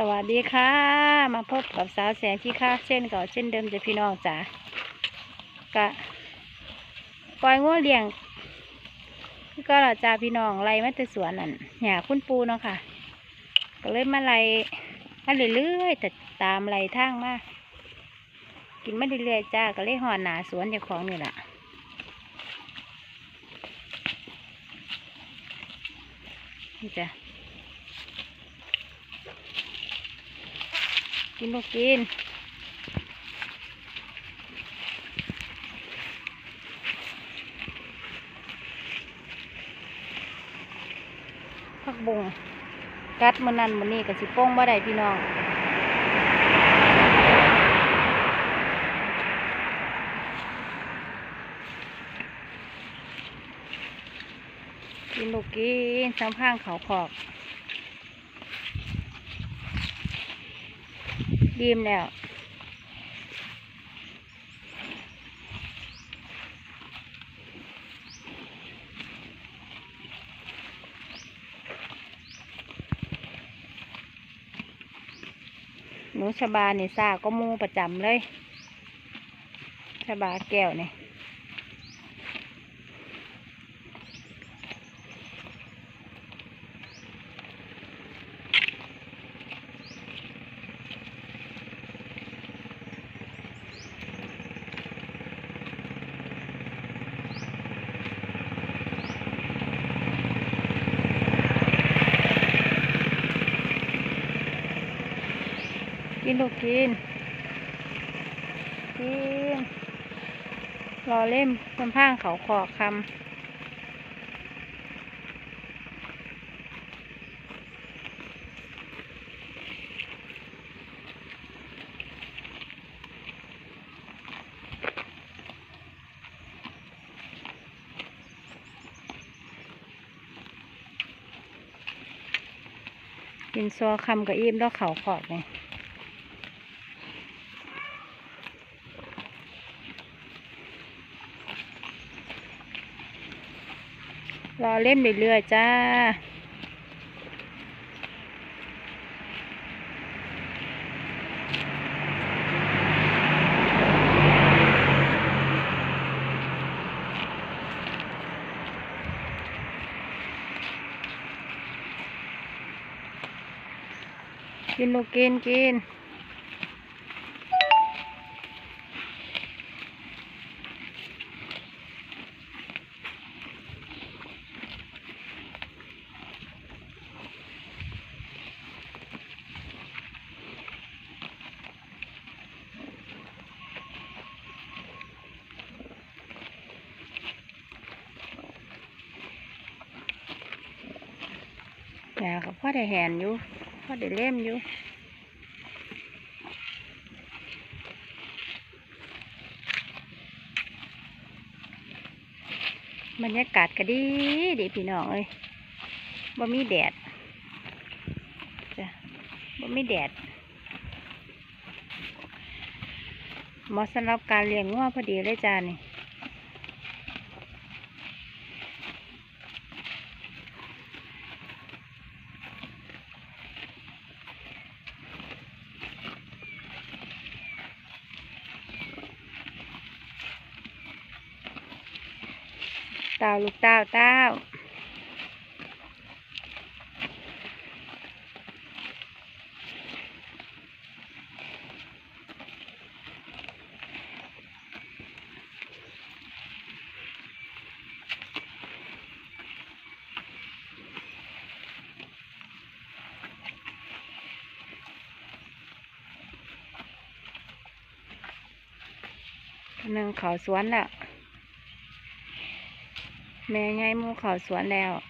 สวัสดีค่ะ มาพบกับสาวแสงที่ค่าเช่นเก่าเช่นเดิมจะพี่น้องจ๋ากะปล่อยงัวเลี้ยงก็เราจ่าพี่น้องไล่มาแต่สวนนั่นหยาคุณปูเนาะค่ะ ก็เลยมาไล่มาเรื่อยๆแต่ตามไล่ทางมากินมาเรื่อยๆจ้าก็เลยหอนหนาสวนเจ้าของนี่แหละนี่จ้ะ กินลูกกินพักบงกัดมันนั่นมันนี่กับสิโป้งบ่ได้พี่น้องกินลูกกินสัมพังเขาขอก ดีมแล้วหนูชบาเนี่ยซาก็มูประจำเลย ชบาแก้วเนี่ย กินลูกกิน กิน รอเล่มลำพังเขาขอคำกินซอคำกับอิ่มแล้วเขาขอกไง รอเล่นเรื่อยๆจ้า กินลูกกินกิน แหน่ก็พ่อได้แหนอยู่พ่อได้เล่มอยู่บรรยากาศก็ดีดีพี่น้องเอ้ยบ่มีแดดจ้ะบ่มีแดดเหมาะสำหรับการเลี้ยงงัวพอดีเลยจ้านี่ เต้าลูกเต้าเต้าหนึ่งเขาสวนแล้ว แม่ไงมูเขาสวนแล้ว ก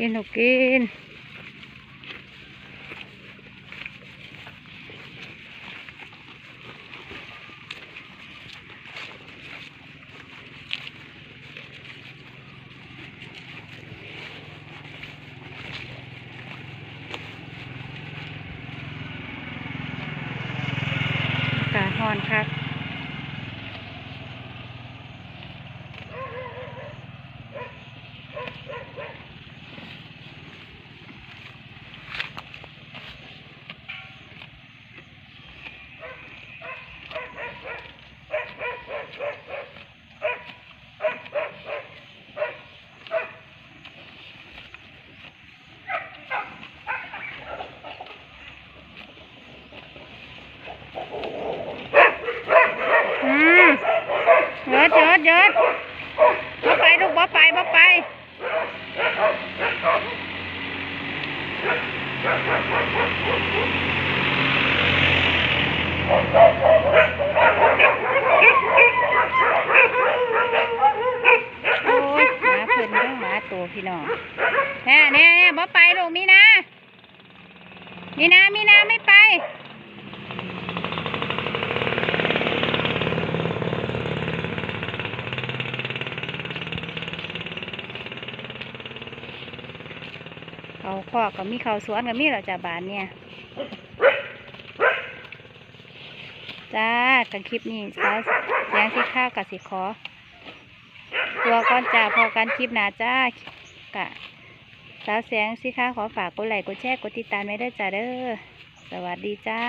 กินหนูกินอาการ้อนคักอืมเยิดเยิดเยิดบ่ไปลูก บ่ไปบ่ไปโอ้ยหาเพิ่น้องหมาตัวพี่น้องแน่แน่แน่บ่ไปลูกมีนามีนามีนาไม่ไป เขาคอกก็มีเขาสวนก็มีเราจะบานเนี่ย จ้ากันคลิปนี้สาวแสงสีข้าวกับสิขอ ตัวก้อนจ่าพอกันคลิปหนาจ้ากะสาวแสงสีข้าวขอฝากกดไลค์กดแชร์กดติดตามไม่ได้จ้าเด้อสวัสดีจ้า